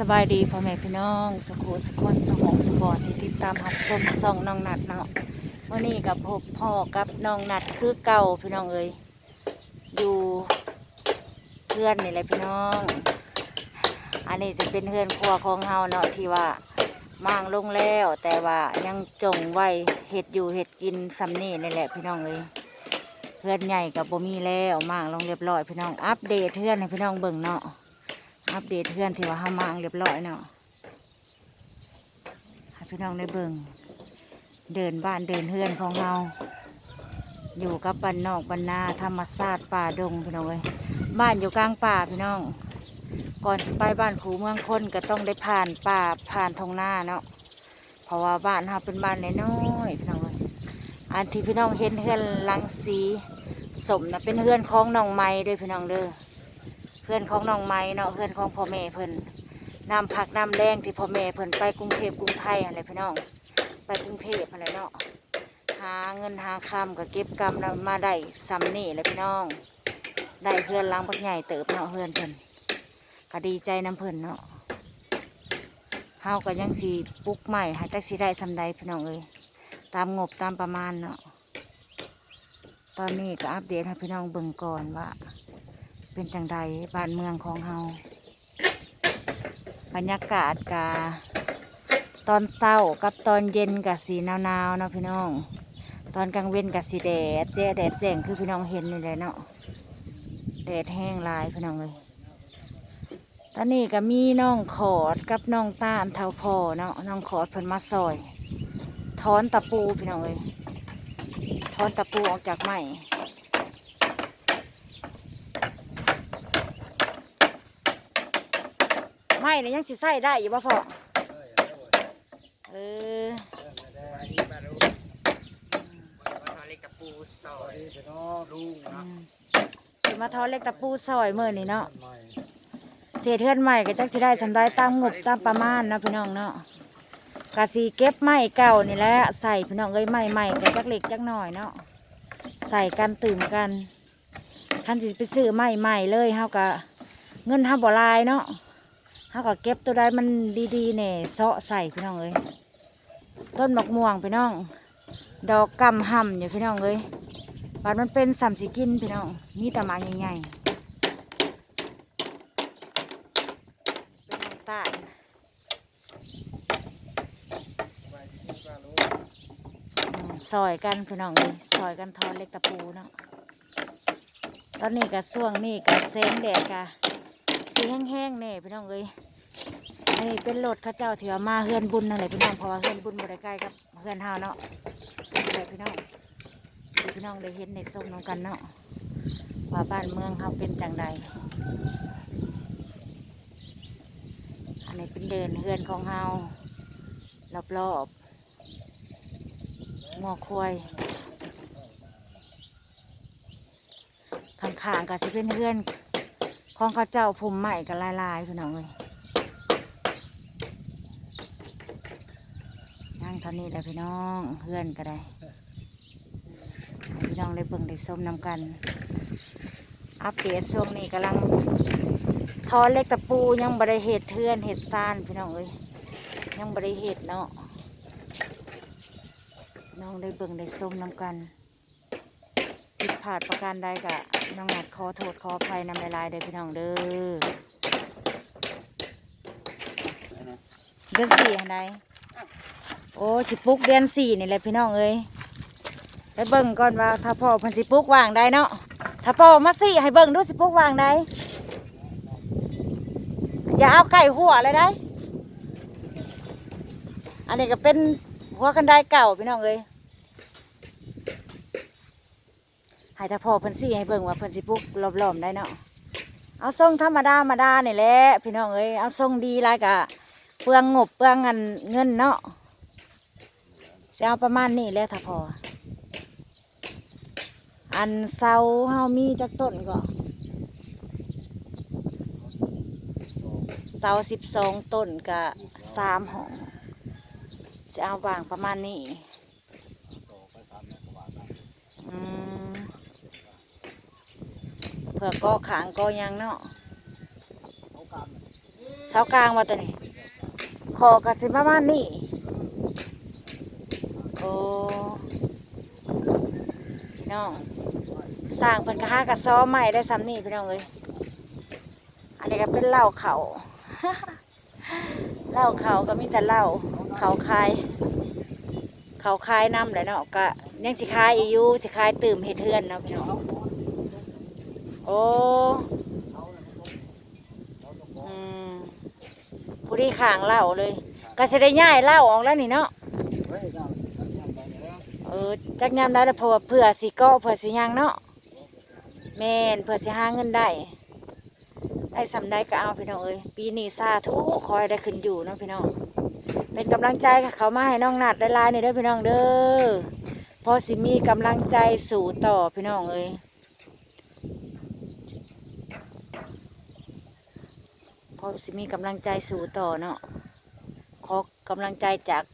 สบายดีพ่อแม่พี่น้องสกูสกคนสมองสปอร์ตที่ติดตามหับชมส่องน้องนัดเนาะวันนี้กับพบพ่อกับน้องนัดคือเก่าพี่น้องเอ้ยอยู่เพื่อนนี่แหละพี่น้อง อันนี้จะเป็นเพื่อนครัวของเฮาเนาะที่ว่าม่างลงแล้วแต่ว่ายังจงไว้เห็ดอยู่เห็ดกินสำนี่นี่แหละพี่น้องเอ้ยเพื่อนใหญ่กับบ่มีแล้วม่างลงเรียบร้อยพี่น้องอัปเดตเพื่อนให้พี่น้องเบิ่งเนาะ อัปเดตเพื่อนที่ว่าเฮามางเรียบร้อยเนาะให้พี่น้องได้เบิ่งเดินบ้านเดินเฮือนของเรา อยู่กับบ้านนอกบ้านนาธรรมศาสตร์ป่าดงพี่น้องเอ้ยบ้านอยู่กลางป่าพี่น้อง ก่อนสิไปบ้านขูเมืองคนก็ต้องได้ผ่านป่าผ่านทงหน้าเนาะเพราะว่าบ้านเราเป็นบ้านน้อยพี่น้องเอ้ยอันที่พี่น้องเห็นเฮือนลังสีสมนะเป็นเฮือนของน้องไม้ด้วยพี่น้องเด้อ เพื่อนของน้องไม้เนาะเพื่อนของพ่อแม่เพิ่อนนำผักนำแรงที่พ่อแม่เพิ่อนไปกรุงเทพกรุงไทยอะไรพี่น้อง ไปกรุงเทพอะไรเนาะหาเงินหาคำก็เก็บกำนำมาได้ซ้ำนี่แหละพี่น้อง ได้เพื่อนล้างปักใหญ่เติบเนาะเพื่อนเพิ่อนก็ดีใจน้ำเพิ่อนเนาะเฮาก็ยังสีปลุกใหม่ให้ตักสีได้สำใดพี่น้องเอ้ยตามงบตามประมาณเนาะตอนนี้ก็อัปเดตให้พี่น้องเบิ่งก่อนว่า เป็นจังใดบ้านเมืองของเฮาบรรยากาศกาตอนเศร้ากับตอนเย็นกับสีหนาวๆเนาะพี่น้อง ตอนกลางเว้นกับสีแดดแจ้แดดแจ้งคือพี่น้องเห็นนี่แหละเนาะแดดแห้งลายพี่น้องเลยตอนนี้ก็มีน้องขอดกับน้องต้าลเท่าพอเนาะน้องขอดเพิ่นมาซอยถอนตะปูพี่น้องเลยถอนตะปูออกจากไม้ ไม่ เนี่ยยังสิใส่ได้อยู่ป่ะพ่อเออเล็กตะปูซอยลุงอืนะมสิมาทอดเล็กตะปูซอยเมื่อนี่เนาะใหม่เศษเทือนใหม่ก็จักสิได้จำได้ตามงบตามประมาณเนาะพี่น้องเนาะกะสีเก็บไม้เก่านี่แหละใส่พี่น้องเอ้ยไม้ใหม่ก็จักเล็กจักหน่อยเนาะใส่กันตื่มกันท่านสิไปซื้อไม้ใหม่เลยเฮากะเงินเฮาบ่หลายเนาะ เฮาก็เก็บตัวใดมันดีๆเนี่ยเซาะใส่พี่น้องเอ้ยต้นมะม่วงพี่น้อง ดอกกำห่ำอยู่พี่น้องเอ้ยบาดมันเป็นสามสิกินพี่น้องมีแต่มาใหญ่ๆเป็นน้ำตาลอืมซอยกันพี่น้องเอ้ยซอยกันทอดเล็กตะปูเนาะตอนนี้ก็ช่วงนี้ก็แสงแดดกะสีแห้งๆเนี่ยพี่น้องเอ้ย นี้เป็นรถข้าเจ้าที่ว่ามาเฮือนบุญนั่นแหละพี่น้องเพราะว่าเฮือนบุญบ่ได้ใกล้กับเฮือนเฮาเนาะพี่น้องพี่น้องได้เห็นในส้มน้องกันเนาะว่าบ้านเมืองเขาเป็นจังใดอันนี้เป็นเดินเฮือนของเฮารอบรอบๆงอควายข้างๆก็สิเป็นเฮือนของข้าเจ้าภูมิใหม่กับลายๆพี่น้องเลยนั่งเท่านี้แหละพี่น้องเฮือนก็ได้ให้พี่น้องได้เบิ่งได้ส้มนำกัน อัปเดตช่วงนี้กำลังทอเล็กตะปูยังบริเหตุเทือนเหตุซานพี่น้องเอ้ยยังบริเหตุเนาะพี่น้องได้เบิ่งได้ส้มนำกันผิดพลาดประการใดกะน้องหนัดขอโทษขออภัยนำลายๆเด้อพี่น้องเด้อเดือนสี่อันใด โอ้สิปุกเดือนสี่นี่แหละพี่น้องเอ้ยไปเบิ่งก่อนว่าถ้าพ่อพันสิปลูกวางได้เนาะถ้าพ่อมาสิให้เบิ่งดูสิปลูกวางได้อย่าเอาไก่หัวเลยได้ อันนี้ก็เป็นหัวกันได้เก่าพี่น้องเอ้ยให้ถ้าพ่อพิ่นสิให้เบิ่งว่าพิ่นสิปลูกรอบๆได้เนาะเอาทรงธรรมดามาดานี่แหละพี่น้องเอ้ยเอาทรงดีไรกะเปลืองงบเปลืองเงินเงินเนาะ เอาประมาณนี้แหละถ้าพอ อันเสาเฮามีจักต้นก็เสาสิบสองต้นกับสามห้องจะเอาวางประมาณนี้เพื่อก็ขางก็ยังเนาะเสากลางว่าตัวนี้ขอกระสิประมาณนี้ อ้พี่น้องสร้างเพิ่นก็หากระซ้อใหม่ได้ซ้ำนี่พี่น้องเอ้ยอันนี้ก็เป็นเหล้าเขาเหล้าเขาก็มีแต่เหล้าเขาคาย เขาคายน้ำแหละเนาะก็ยังสิคายอีอยู่สิคายตื่มเฮ็ดเทือนเนาะพี่น้องโอ้ผู้ที่ข้างเหล้าเลยก็จะได้ย่ายเหล้าออกแล้วนี่เนาะ เฮ้ยเราทำยังไงแล้ว เออ จักยามได้เพราะว่าเพื่อสิเก็เพื่อสิยังเนาะแม่นเพื่อสิหาเงินได้ได้สำได้ก็เอาพี่น้องเอ้ยปีนี้ซาทุกคอยได้ขึ้นอยู่เนาะพี่น้องเป็นกำลังใจเขามาให้น้องนัดได้ลายนี่เด้อพี่น้องเด้อพอสิมีกำลังใจสู่ต่อพี่น้องเอ้ยพอสิมีกำลังใจสู่ต่อเนาะขอกำลังใจจาก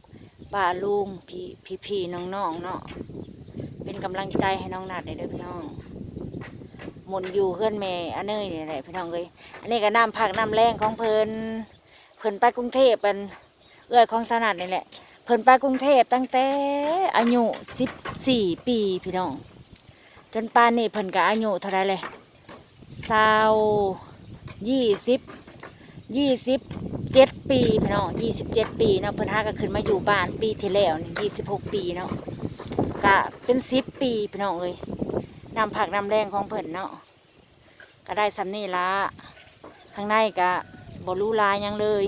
ป้าลุงพี่พี่พี่น้องน้องเนาะเป็นกำลังใจให้น้องนัดได้เด้อพี่น้องหมุนอยู่เพื่อนแม่อันเนยนี่แหละพี่น้องเอ้ยอันนี้ก็น้ำผักน้ำแรงของเพิ่นเพิ่นไปกรุงเทพเป็นเอื้อยของสนัดนี่แหละเพิ่นไปกรุงเทพตั้งแต่อายุสิบสี่ปีพี่น้อง จนป่านนี้เพิ่นก็อายุเท่าไรเลยสาวยี่สิบ ยี่สิบเจ็ดปีพี่น้องยี่สิบเจ็ดปีเนาะเพิ่นหาก็ขึ้นมาอยู่บ้านปีที่แล้วนี่ยี่สิบหกปีเนาะก็เป็นสิบปีพี่น้องเอ้ยนำผักนำแรงของเพิ่นเนาะก็ได้สำนี่ละข้างในก็บ่รู้ลายยังเลย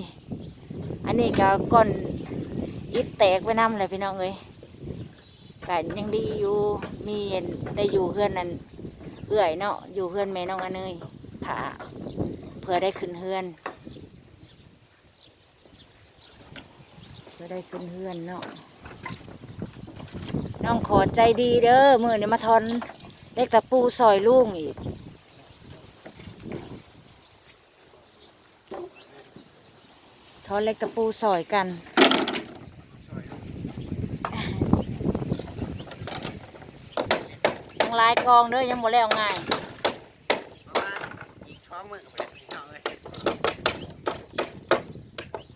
อันนี้ก็ก้อนอิดแตกไปน้ำเลยพี่น้องเอ้ยก็ยังดีอยู่มีได้อยู่เพื่อนนั่นเอื่อยเนาะอยู่เพื่อนแม่น้องอันเนยถ้าเพื่อได้ขึ้นเพื่อน เพื่อได้ขึ้นเพื่อนเนาะน้องขอใจดีเด้อมือเนี่ยมาทอนเล็กตะปูซอยลุงอีกทอนเล็กตะปูซอยกันยังหลายกองเด้อยังบ่แล้วง่าย เพราะว่าอีกช่องมือกับพี่น้องเลย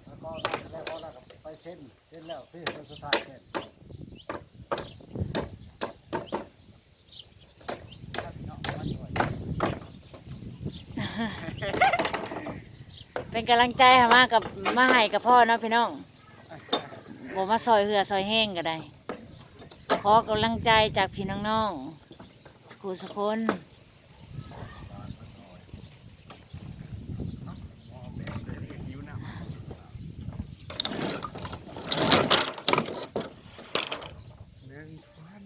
แล้วก็แล้วก็แล้วก็ไปเส้นเส้นแล้วพี่คนสุดท้ายเนี่ยเป็นกำลังใจให้มากับมาให้กับพ่อเนาะพี่น้องบ่มาซอยเหือซอยแห้งก็ได้ ขอกำลังใจจากพี่น้องๆสกุลสกุล หนึ่งฟัน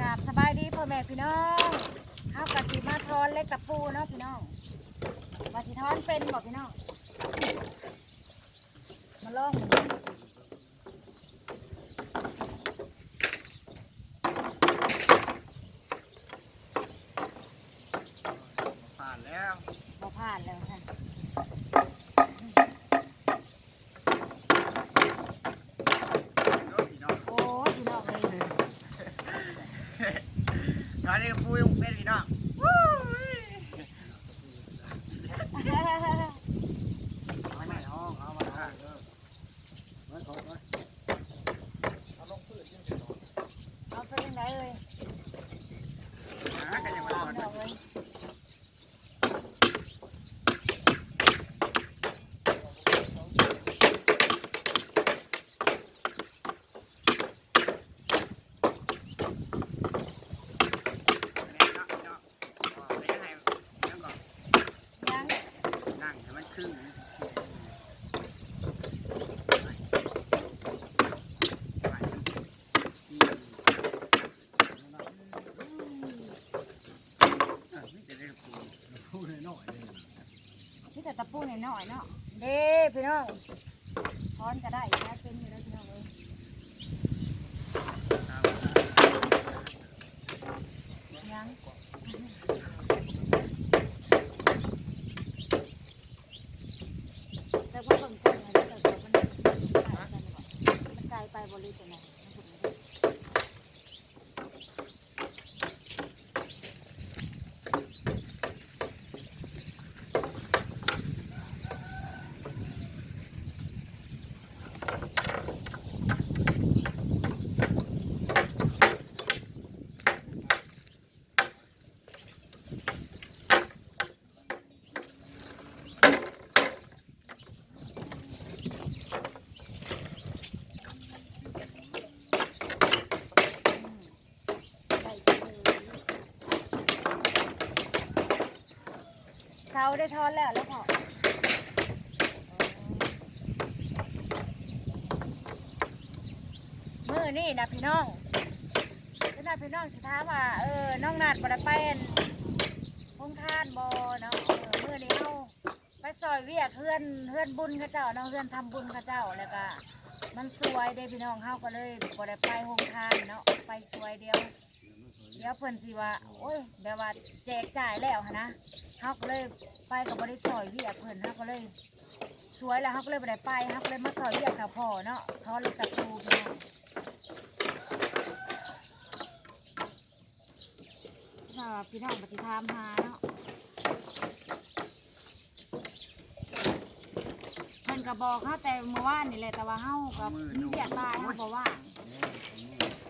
ครับสบายดี พ่อแม่พี่น้องข้าวกะสิมาทอนเล็กตะปูเนาะพี่น้องมาสิทอนเป็นบอกพี่น้อง มาลองดูผ่านแล้วบ่ผ่านแล้วค่ะ พี่น้อง โอ้ยพี่น้องเลย ตอนนี้พูดเป็นพี่น้อง ไม่ไม่ห้องเอามาเอาเออไว้ก่อนไว้ เอาไปยังไงเลย หากันยังมา เอา ก่อน ดอกเลย ยัง นั่งให้มันครึ่ง พูดหน่อยเลย นี่แต่ตะปูห น่อยเนาะเด้พี่น้องทอนก็ได้นะเป็นอยู่แล้วพี่น้องเลยยังแต่ว่าเบิ่งจังเลยแต่ว่ามันมันไกลไปบ่เลยจังได๋มันพูดไม่ได้ ได้ซื้อเสา ได้ทอนแล้วแล้วพอมือนี่นะพี่น้องพี่น้องพี่น้องสิถามว่าเออน้องนัดบ่ได้ไปอั่นพงทานบ่เนาะเออมือนี้เฮาไปซอยเวียกเฮือนเฮือนบุญเขาเจ้าเนาะเฮือนทำบุญเขาเจ้าแล้วก็มันสวยเด้พี่น้องเฮาก็เลยบ่ได้ไปโงทานเนาะไปสวยเดียว เดี๋ยวเพิ่นสิว่าโอ้ยแบบว่าแจกจ่ายแล้วหั้นนะเฮาก็เลยไปกับบริษัทเวียกเพิ่นเฮาก็เลยสวยแล้วเฮาก็เลยบ่ได้ไปเฮาก็เลยมาซอยเวียกกับพ่อเนาะเขาเลยตะปูพี่น้องถ้าว่าพี่น้องปฏิทามหาเนาะเพิ่นก็บอกเฮาแต่เมื่อวานนี่แหละแต่ว่าเฮากับมีเวียกหลายเฮาบ่ว่าง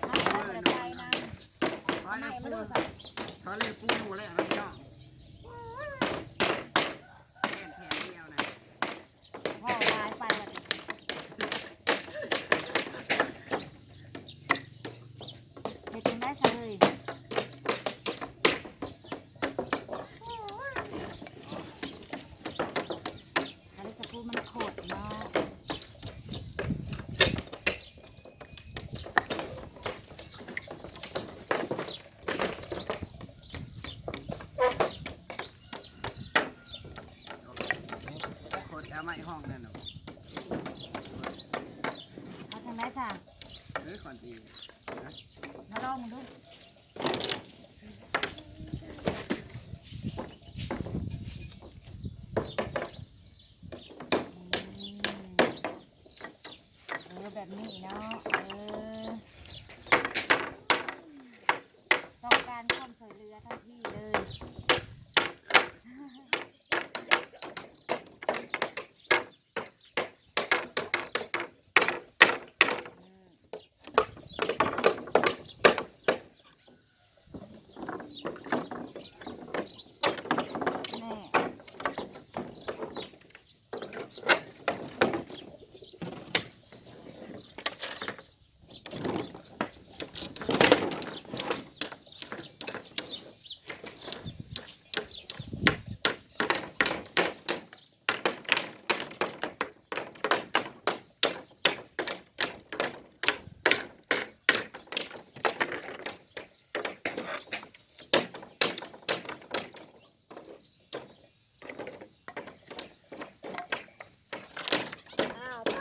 เฮาก็เลยบ่ได้ไปนำ เขาเล่นมาปูดูสักเขาเล่นปูหมูเลยอะไรเนาะแค่แค่เดียวนะ พ่อย้ายไปแล้วเด็กยังได้ซะเลยอันนี้กระพูมันโคตรเนาะ โคตรเอาไม้ห้องนั่นน่ะเอาทางไหนจ้ะเฮ้ยคนตีมาลองมึงดูอืมเออแบบนี้เนาะเออ ต้องการความช่วยเหลือทันทีเลย แน่อ้าวไป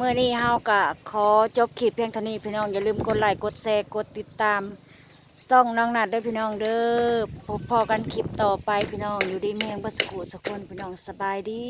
เมื่อนี้เฮาก็ขอจบคลิปเพียงเท่านี้พี่น้องอย่าลืมกดไลค์กดแชร์กดติดตามส่องน้องนัดด้วยพี่น้องเด้อพบพอกันคลิปต่อไปพี่น้องอยู่ดีเมียงบัสกุสกุลพี่น้องสบายดี